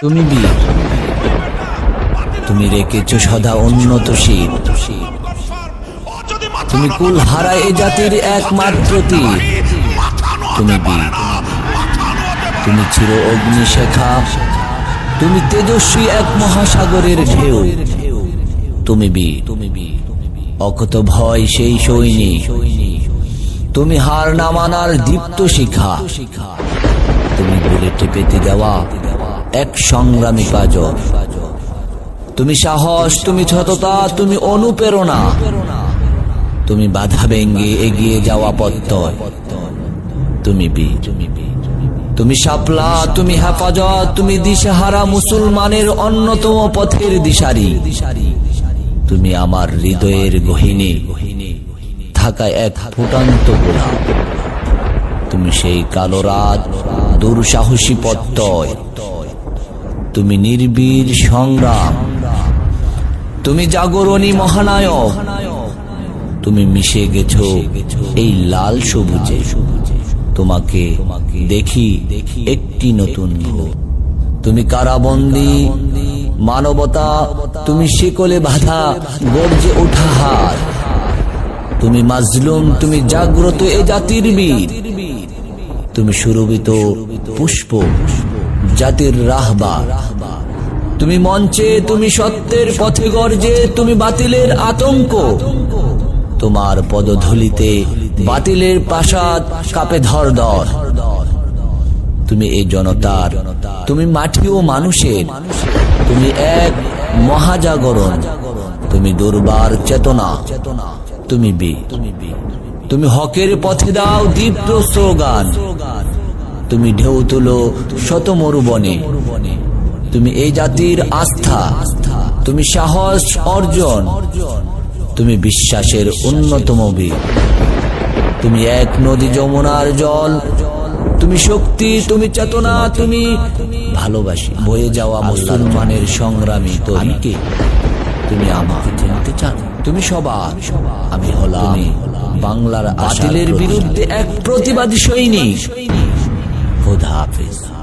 তুমি বীর। তুমি রেখেছ সদা উন্নত শীত। তুমি কুল হারা এ জাতির একমাত্র তীর। তুমি বীর। তুমি চির অগ্নিশেখা। তুমি তেজস্বী এক মহাসাগরের ঢেউ। তুমি বীর। তুমি বীর অকত ভয় সেই সৈনিক তুমি হার না মানার দীপ্ত শিখা। শিখা তুমি বুলেটে পেতে দেওয়া। এক সংগ্রামী কাজ তুমি সাহস, তুমি সততা, তুমি অনুপ্রেরণা। তুমি বাধা ভেঙ্গে এগিয়ে যাওয়া পত্তয় তুমি তুমি শাপলা, তুমি হেফাজত, তুমি দিশাহারা মুসলমানের অন্যতম পথের দিশারি। তুমি আমার হৃদয়ের গহিনী। থাকা এক ফুটান্ত গোলাপ তুমি সেই কালো রাত, দুঃসাহসী পত্তয় তুমি নির্বীর সংগ্রাম। তুমি জাগরণী মহানায়ক। তুমি মিশে গেছো এই লাল সবুজে। তোমাকে দেখি একটি নতুন তুমি কারাবন্দী, মানবতা, তুমি শিকলে বাধা, গর্জে ওঠা হার। তুমি মাজলুম, তুমি জাগ্রত এ জাতির বীর। তুমি সুরভিত পুষ্প। জাতির রাহবার তুমি মঞ্চে, তুমি সত্যের পথে গর্জে, তুমি বাতিলের আতঙ্ক। তোমার পদধূলিতে বাতিলের প্রাসাদ কাপে ধর ধর তুমি এই জনতার, তুমি মাটি ও মানুষের। তুমি এক মহাজাগরণ। তুমি দুর্বার চেতনা। তুমি বি তুমি হকের পথে দাও দীপ্ত স্লোগান। তুমি ঢেউ তুলো শত মরুবনে। তুমি এই জাতির আস্থা। তুমি সাহস অর্জন। তুমি বিশ্বাসের অন্যতম বীর। তুমি এক নদী যমুনার জল। তুমি শক্তি তুমি চেতনা তুমি ভালোবাসি। বয়ে যাওয়া মুসলমানের সংগ্রামী তরিকে তুমি আমাকে চিনতে চান তুমি সবার। আমি হলাম বাংলার বাতিলের বিরুদ্ধে এক প্রতিবাদী সৈনিক। খোদা হাফেজ।